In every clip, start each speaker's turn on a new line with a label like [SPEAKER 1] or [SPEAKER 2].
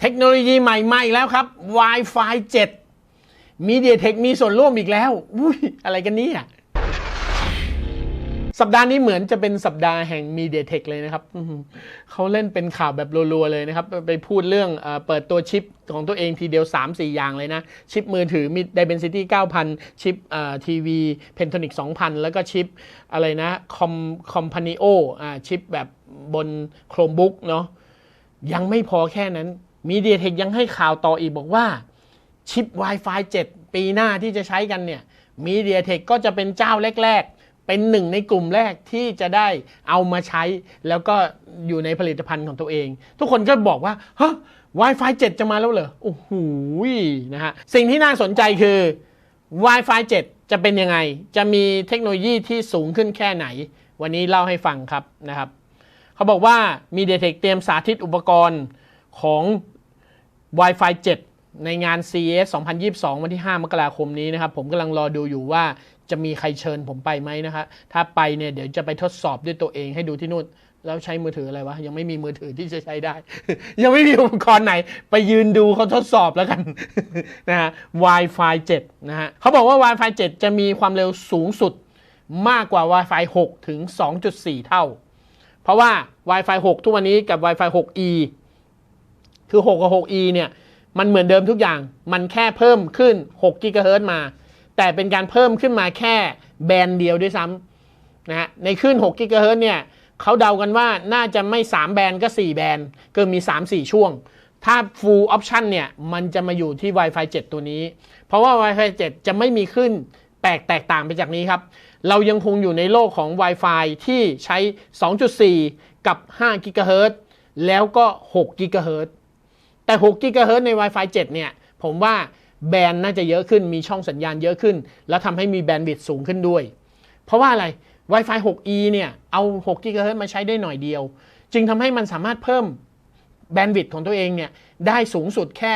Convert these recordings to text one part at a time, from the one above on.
[SPEAKER 1] เทคโนโลยีใหม่มาอีกแล้วครับ Wi-Fi 7 MediaTek มีส่วนร่วมอีกแล้ว อุ้ย อะไรกันเนี่ยสัปดาห์นี้เหมือนจะเป็นสัปดาห์แห่ง MediaTek เลยนะครับเขาเล่นเป็นข่าวแบบรัวๆเลยนะครับ ไปพูดเรื่องเปิดตัวชิปของตัวเองทีเดียว 3-4 อย่างเลยนะ ชิปมือถือมี Dimensity 9000 ชิปทีวี Pentonic 2000 แล้วก็ชิปอะไรนะคอมคอมพานิโอชิปแบบบน Chromebook เนาะยังไม่พอแค่นั้น MediaTek ยังให้ข่าวต่ออีกบอกว่า ชิป Wi-Fi 7 ปีหน้าที่จะใช้กันเนี่ย MediaTek ก็จะเป็นเจ้าแรก ๆ เป็นหนึ่งในกลุ่มแรกที่จะได้เอามาใช้ แล้วก็อยู่ในผลิตภัณฑ์ของตัวเอง ทุกคนก็บอกว่าฮะ Wi-Fi 7 จะมาแล้วเหรอ โอ้โหนะฮะ สิ่งที่น่าสนใจคือ Wi-Fi 7 จะเป็นยังไง จะมีเทคโนโลยีที่สูงขึ้นแค่ไหน วันนี้เล่าให้ฟังครับนะครับ เขาบอกว่า MediaTek เตรียมสาธิตอุปกรณ์ของ Wi-Fi 7 ในงาน CES 2022 วันที่ 5 มกราคมนี้นะครับ ผมกำลังรอดูอยู่ว่าจะมีใครเชิญผมไปไหมนะครับถ้าไปเนี่ยเดี๋ยวจะไปทดสอบด้วยตัวเองให้ดูที่นู่น แล้วใช้มือถืออะไรวะ ยังไม่มีมือถือที่จะใช้ได้ ยังไม่มีอุปกรณ์ไหน ไปยืนดูเขาทดสอบแล้วกันนะฮะ Wi-Fi 7 นะฮะเขาบอกว่า Wi-Fi 7 จะมีความเร็วสูงสุดมากกว่า Wi-Fi 6 ถึง 2.4 เท่า เพราะว่า Wi-Fi 6 ทุกวันนี้กับ Wi-Fi 6E คือ6กับ 6E เนี่ยมันเหมือนเดิมทุกอย่าง มันแค่เพิ่มขึ้น6กิกะเฮิรตซ์มา แต่เป็นการเพิ่มขึ้นมาแค่แบนด์เดียวด้วยซ้ำนะฮะในขึ้น6กิกะเฮิรตซ์เนี่ยเขาเดากันว่าน่าจะไม่ 3 แบนด์ก็ 4 แบนด์ก็มี 3-4 ช่วง ถ้า full option เนี่ยมันจะมาอยู่ที่ Wi-Fi 7 ตัวนี้ เพราะว่า Wi-Fi 7 จะไม่มีขึ้นแปลกแตกต่างไปจากนี้ครับ เรายังคงอยู่ในโลกของ Wi-Fi ที่ใช้ 2.4 กับ5กิกะเฮิรตแล้วก็6กิกะเฮิรต แต่6กิกะเฮิรตใน Wi-Fi 7 เนี่ย ผมว่าแบนน่าจะเยอะขึ้นมีช่องสัญญาณเยอะขึ้น แล้วทำให้มีแบนด์วิดต์สูงขึ้นด้วย เพราะว่าอะไร Wi-Fi 6E เนี่ยเอา6กิกะเฮิรตมาใช้ได้หน่อยเดียว จึงทำให้มันสามารถเพิ่มแบนด์วิดต์ของตัวเองเนี่ยได้สูงสุดแค่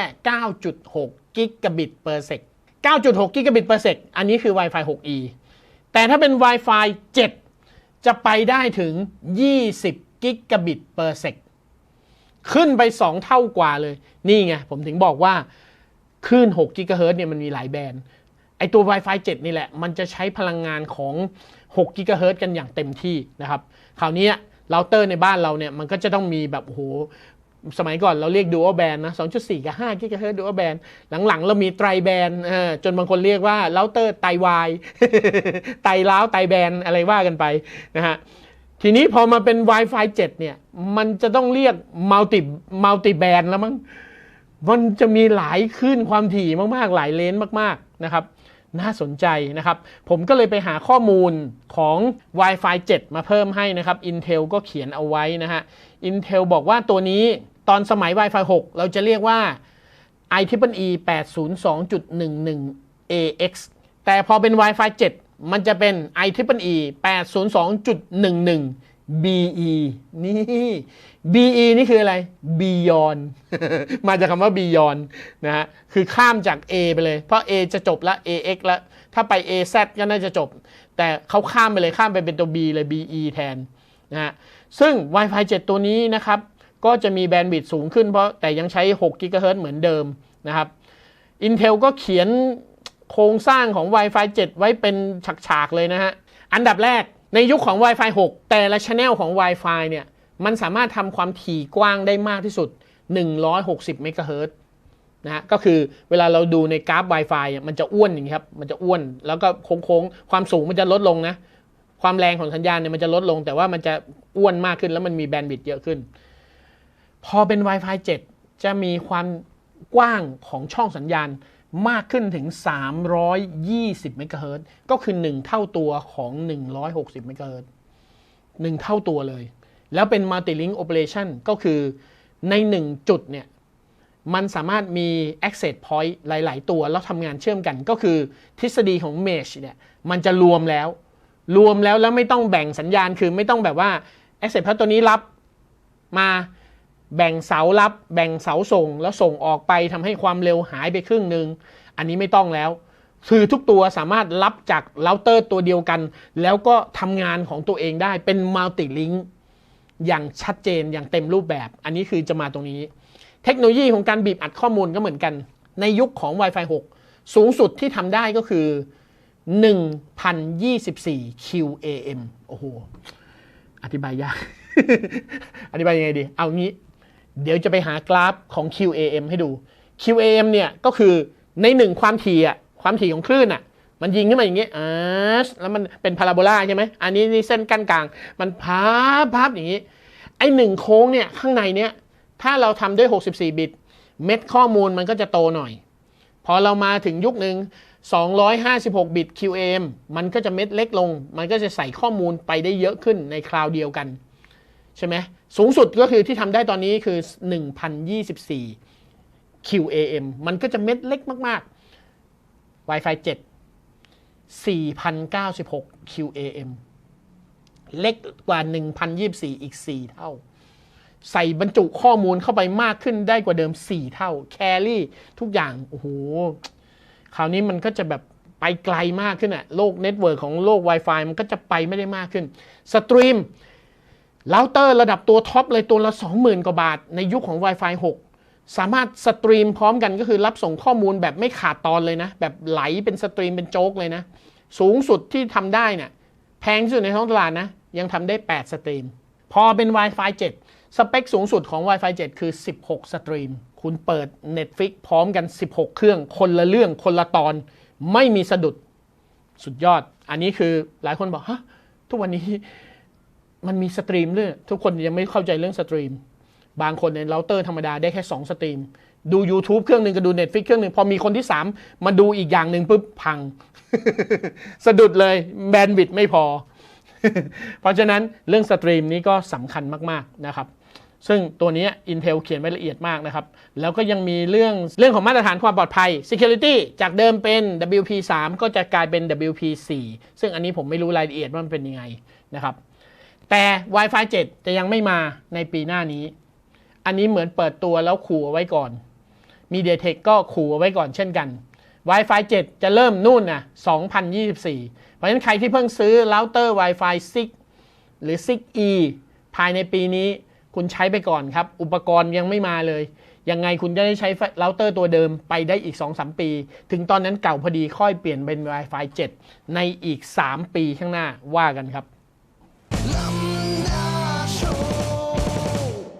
[SPEAKER 1] 9.6กิกะบิตเปอร์เซก9.6กิกะบิตเปอร์เซกอันนี้คือ Wi-Fi 6E แต่ถ้าเป็น Wi-Fi 7 จะไปได้ถึง 20กิกะบิตเปอร์เซก ขึ้นไป 2 เท่ากว่าเลย นี่ไง ผมถึงบอกว่าคลื่น6กิกะเฮิรตเนี่ยมันมีหลายแบนด์ไอตัว Wi-Fi 7 นี่แหละ มันจะใช้พลังงานของ6กิกะเฮิรตกันอย่างเต็มที่นะครับ คราวนี้เราเตอร์ในบ้านเราเนี่ย มันก็จะต้องมีแบบโอ้โหสมัยก่อนเราเรียก dual band นะ 2.4 กับ5กิกะเฮิรตซ์ dual band หลังๆ เรามีไตรแบนจนบางคนเรียกว่าเราเตอร์ไตวาย ไตล้าวไตแบนอะไรว่ากันไปนะฮะ ทีนี้พอมาเป็น Wi-Fi 7 เนี่ย มันจะต้องเรียก multi multi band แล้วมั้งมันจะมีหลายขึ้นความถี่มากๆ หลายเลนมากๆนะครับ น่าสนใจนะครับ ผมก็เลยไปหาข้อมูลของ Wi-Fi 7 มาเพิ่มให้นะครับ Intel ก็เขียนเอาไว้นะฮะ Intel บอกว่าตัวนี้ตอนสมัย Wi-Fi 6 เราจะเรียกว่า IEEE 802.11ax แต่พอเป็น Wi-Fi 7 มันจะเป็น IEEE 802.11 BE นี่ BE นี่คืออะไร Beyond มาจากคำว่า Beyond นะฮะ คือข้ามจาก A ไปเลย เพราะ A จะจบแล้ว AX แล้วถ้าไป AZ ก็น่าจะจบ แต่เขาข้ามไปเลย ข้ามไปเป็นตัว B เลย BE แทนนะฮะ ซึ่ง Wi-Fi 7 ตัวนี้นะครับ ก็จะมีแบนด์วิดต์สูงขึ้นเพราะแต่ยังใช้6กิกะเฮิรตซ์เหมือนเดิมนะครับ Intel ก็เขียน โครงสร้างของ Wi-Fi 7 ไว้เป็นฉากๆเลยนะฮะ อันดับแรกในยุคของ Wi-Fi 6 แต่ละช anel ของ Wi-Fi เนี่ย มันสามารถทำความถี่กว้างได้มากที่สุด 160 เมกะเฮิรตนะฮะก็คือเวลาเราดูในกราฟ Wi-Fi อะมันจะอ้วนอย่างนี้ครับ มันจะอ้วนแล้วก็โค้งๆ ความสูงมันจะลดลงนะ ความแรงของสัญญาณเนี่ยมันจะลดลง แต่ว่ามันจะอ้วนมากขึ้นแล้วมันมีแบนด์วิดต์เยอะขึ้น พอเป็น Wi-Fi 7 จะมีความกว้างของช่องสัญญาณ มากขึ้นถึง 320 เมกะเฮิรตก็คือ 1 เท่าตัวของ 160 เมกะเฮิรตซ์1เท่าตัวเลย แล้วเป็น Multi-Link Operation ก็คือใน 1 จุดเนี่ย มันสามารถมี access point หลาย ๆ ตัว แล้วทำงานเชื่อมกันก็คือทฤษฎีของ mesh เนี่ย มันจะรวมแล้ว รวมแล้วแล้วไม่ต้องแบ่งสัญญาณคือไม่ต้องแบบว่า access point ตัวนี้รับมา แบ่งเสารับ แบ่งเสาส่ง แล้วส่งออกไปทำให้ความเร็วหายไปครึ่งหนึ่งอันนี้ไม่ต้องแล้ว คือทุกตัวสามารถรับจากเราเตอร์ตัวเดียวกัน แล้วก็ทำงานของตัวเองได้เป็นมัลติลิงก์อย่างชัดเจนอย่างเต็มรูปแบบ อันนี้คือจะมาตรงนี้ เทคโนโลยีของการบีบอัดข้อมูลก็เหมือนกัน ในยุคของ Wi-Fi 6 สูงสุดที่ทำได้ก็คือ 1024 QAM โอ้โห อธิบายยาก อธิบายยังไงดี เอางี้ เดี๋ยวจะไปหากราฟของ QAM ให้ดู QAM เนี่ยก็คือในหนึ่งความถี่อะความถี่ของคลื่นอะมันยิงขึ้นมาอย่างเงี้ยอ่าแล้วมันเป็นพาราโบลาใช่ไหมอันนี้นี่เส้นกั้นกลาง มันพับพับอย่างงี้ ไอหนึ่งโค้งเนี่ยข้างในเนี่ย ถ้าเราทำด้วย 64 บิต เม็ดข้อมูลมันก็จะโตหน่อย พอเรามาถึงยุคหนึ่ง256 บิต QAM มันก็จะเม็ดเล็กลง มันก็จะใส่ข้อมูลไปได้เยอะขึ้นในคราวเดียวกัน ใช่ไหมสูงสุดก็คือที่ทำได้ตอนนี้คือ 1024 QAM มันก็จะเม็ดเล็กมาก ๆ Wi-Fi 7 4,096 QAM เล็กกว่า 1,024 อีก 4 เท่า ใส่บรรจุข้อมูลเข้าไปมากขึ้นได้กว่าเดิม 4 เท่า แครี่ทุกอย่าง โอ้โห คราวนี้มันก็จะแบบไปไกลมากขึ้นอะโลกเน็ตเวิร์กของโลก Wi-Fi มันก็จะไปไม่ได้มากขึ้น สตรีม เราเตอร์ระดับตัวท็อปเลยตัวละ 20,000 กว่าบาท ในยุคของ Wi-Fi 6 สามารถสตรีมพร้อมกันก็คือรับส่งข้อมูลแบบไม่ขาดตอนเลยนะ แบบไหลเป็นสตรีมเป็นโจ๊กเลยนะ สูงสุดที่ทำได้เนี่ยแพงที่สุดในท้องตลาดนะ ยังทำได้ 8 สตรีม พอเป็น Wi-Fi 7 สเปคสูงสุดของ Wi-Fi 7 คือ 16 สตรีม คุณเปิด Netflix พร้อมกัน 16 เครื่อง คนละเรื่องคนละตอน ไม่มีสะดุดสุดยอด อันนี้คือหลายคนบอกฮะทุกวันนี้ มันมีสตรีมเลยทุกคนยังไม่เข้าใจเรื่องสตรีม บางคนในเราเตอร์ธรรมดาได้แค่ 2 สตรีม ดู YouTube เครื่องหนึ่งกับดู Netflix เครื่องหนึ่งพอมีคนที่ 3 มาดูอีกอย่างหนึ่งปุ๊บพัง สะดุดเลยแบนด์วิดไม่พอ เพราะฉะนั้นเรื่องสตรีมนี้ก็สำคัญมากๆนะครับซึ่งตัวนี้ Intel เขียนไว้ละเอียดมากนะครับ แล้วก็ยังมีเรื่องเรื่องของมาตรฐานความปลอดภัย Security จากเดิมเป็น WP3 ก็จะกลายเป็น WP4 ซึ่งอันนี้ผมไม่รู้รายละเอียดว่ามันเป็นยังไงนะครับ แต่ Wi-Fi 7 จะยังไม่มาในปีหน้านี้ อันนี้เหมือนเปิดตัวแล้วขู่เอาไว้ก่อน MediaTek ก็ขู่เอาไว้ก่อนเช่นกัน Wi-Fi 7 จะเริ่มนู่นนะ2024 เพราะฉะนั้นใครที่เพิ่งซื้อเราเตอร์ Wi-Fi 6 หรือ 6E ภายในปีนี้คุณใช้ไปก่อนครับ อุปกรณ์ยังไม่มาเลย ยังไงคุณจะได้ใช้เราเตอร์ตัวเดิมไปได้อีก 2-3 ปี ถึงตอนนั้นเก่าพอดีค่อยเปลี่ยนเป็น Wi-Fi 7 ในอีก 3 ปีข้างหน้าว่ากันครับ